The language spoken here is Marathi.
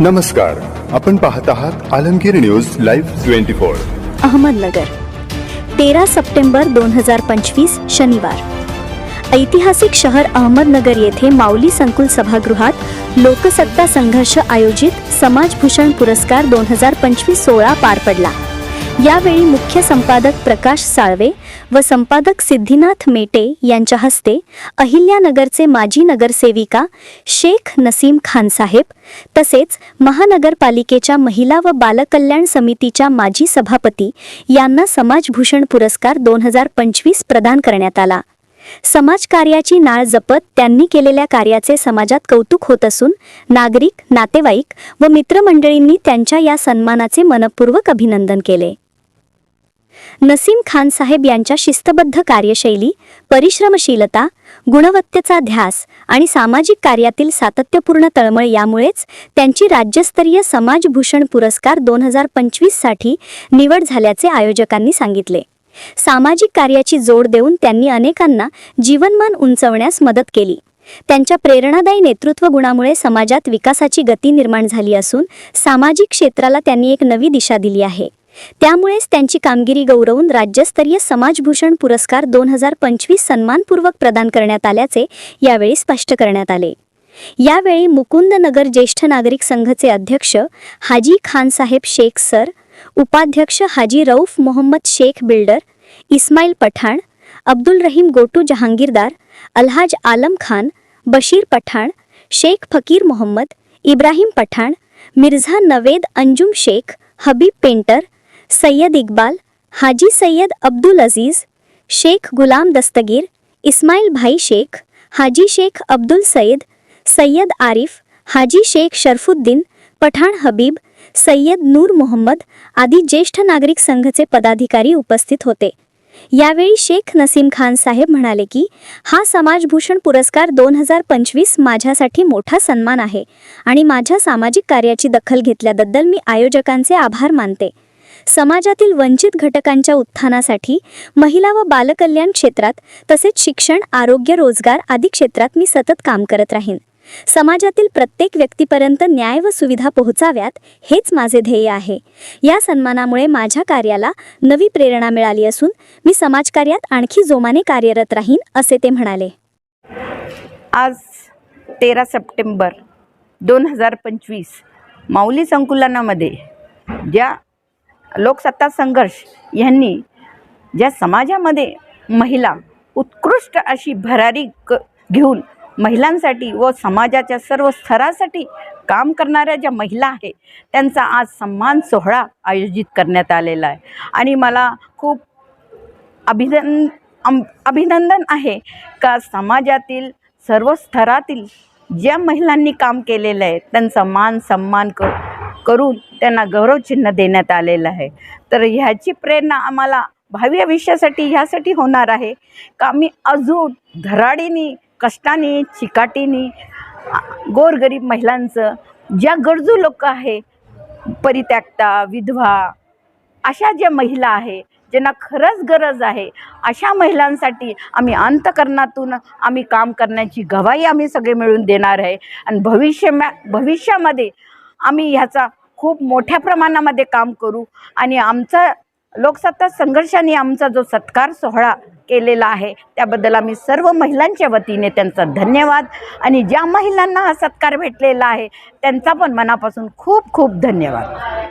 नमस्कार आपण पाहत आहात Alamgir news live twenty four. Ahmednagar तेरा सप्टेंबर दोन हजार पंचवीस शनिवार. ऐतिहासिक शहर अहमदनगर येथे माऊली संकुल सभागृहात लोकसत्ता संघर्ष आयोजित समाजभूषण पुरस्कार दोन हजार पंचवीस सोहळा पार पडला. यावेळी मुख्य संपादक प्रकाश साळवे व संपादक सिद्धिनाथ मेटे यांच्या हस्ते अहिल्यानगरचे माजी नगरसेविका शेख नसीम खानसाहेब तसेच महानगरपालिकेच्या महिला व बालकल्याण समितीच्या माजी सभापती यांना समाजभूषण पुरस्कार दोन हजार पंचवीस प्रदान करण्यात आला. समाजकार्याची नाळ जपत त्यांनी केलेल्या कार्याचे समाजात कौतुक होत असून नागरिक नातेवाईक व मित्रमंडळींनी त्यांच्या या सन्मानाचे मनपूर्वक अभिनंदन केले. नसीम खान साहेब यांच्या शिस्तबद्ध कार्यशैली परिश्रमशीलता गुणवत्तेचा ध्यास आणि सामाजिक कार्यातील सातत्यपूर्ण तळमळ यामुळेच त्यांची राज्यस्तरीय समाजभूषण पुरस्कार दोन हजार पंचवीससाठी निवड झाल्याचे आयोजकांनी सांगितले. सामाजिक कार्याची जोड देऊन त्यांनी अनेकांना जीवनमान उंचवण्यास मदत केली. त्यांच्या प्रेरणादायी नेतृत्व गुणामुळे समाजात विकासाची गती निर्माण झाली असून सामाजिक क्षेत्राला त्यांनी एक नवी दिशा दिली आहे. त्यामुळेच त्यांची कामगिरी गौरवून राज्यस्तरीय समाजभूषण पुरस्कार दोन हजार पंचवीस सन्मानपूर्वक प्रदान करण्यात आल्याचे यावेळी स्पष्ट करण्यात आले. यावेळी मुकुंदनगर ज्येष्ठ नागरिक संघचे अध्यक्ष हाजी खानसाहेब शेख सर उपाध्यक्ष हाजी रऊफ मोहम्मद शेख बिल्डर इस्माईल पठाण अब्दुल रहीम गोटू जहांगीरदार अल्हाज आलम खान बशीर पठाण शेख फकीर मोहम्मद इब्राहिम पठाण मिर्झा नवेद अंजुम शेख हबीब पेंटर सय्यद इक्बाल हाजी सय्यद अब्दुल अजीज शेख गुलाम दस्तगीर इस्माईल भाई शेख हाजी शेख अब्दुल सईद सय्यद आरिफ हाजी शेख शरफुद्दीन पठाण हबीब सय्यद नूर मोहम्मद आदी ज्येष्ठ नागरिक संघचे पदाधिकारी उपस्थित होते. यावेळी शेख नसीम खान साहेब म्हणाले की हा समाजभूषण पुरस्कार दोन हजार पंचवीस माझ्यासाठी मोठा सन्मान आहे आणि माझ्या सामाजिक कार्याची दखल घेतल्याबद्दल मी आयोजकांचे आभार मानते. समाजातील वंचित घटकांच्या उत्थानासाठी महिला व बालकल्याण क्षेत्रात तसेच शिक्षण आरोग्य रोजगार आदी क्षेत्रात मी सतत काम करत राहीन. समाजातील प्रत्येक व्यक्तीपर्यंत न्याय व सुविधा पोहोचाव्यात हेच माझे ध्येय आहे. या सन्मानामुळे माझ्या कार्याला नवी प्रेरणा मिळाली असून मी समाजकार्यात आणखी जोमाने कार्यरत राहीन असे ते म्हणाले. आज तेरा सप्टेंबर दोन हजार पंचवीस माऊली संकुलनामध्ये ज्या लोकसत्ता संघर्ष यांनी ज्या समाजामध्ये महिला उत्कृष्ट अशी भरारी क घेऊन महिलांसाठी व समाजाच्या सर्व स्तरासाठी काम करणाऱ्या ज्या महिला आहे त्यांचा आज सन्मान सोहळा आयोजित करण्यात आलेला आहे. आणि मला खूप अभिनंदन अम- अभिनंदन आहे का समाजातील सर्व स्तरातील ज्या महिलांनी काम केलेलं आहे त्यांचा मान सन्मान क करून त्यांना गौरवचिन्ह देण्यात आलेलं आहे. तर ह्याची प्रेरणा आम्हाला भावी आयुष्यासाठी ह्यासाठी होणार आहे. का आम्ही अजून धराडीनी कष्टाने चिकाटीने गोरगरीब महिलांचं ज्या गरजू लोक आहे परित्यक्ता विधवा अशा ज्या महिला आहे ज्यांना खरंच गरज आहे अशा महिलांसाठी आम्ही अंतकरणातून आम्ही काम करण्याची गवाही आम्ही सगळे मिळून देणार आहे. आणि भविष्य भविष्यामध्ये आम्ही ह्याचा खूप मोठ्या प्रमाणामध्ये काम करू. आणि आमचा लोकसत्ता संघर्षाने आमचा जो सत्कार सोहळा केलेला आहे त्याबद्दल आम्ही सर्व महिलांच्या वतीने त्यांचा धन्यवाद. आणि ज्या महिलांना हा सत्कार भेटलेला आहे त्यांचा पण मनापासून खूप खूप धन्यवाद.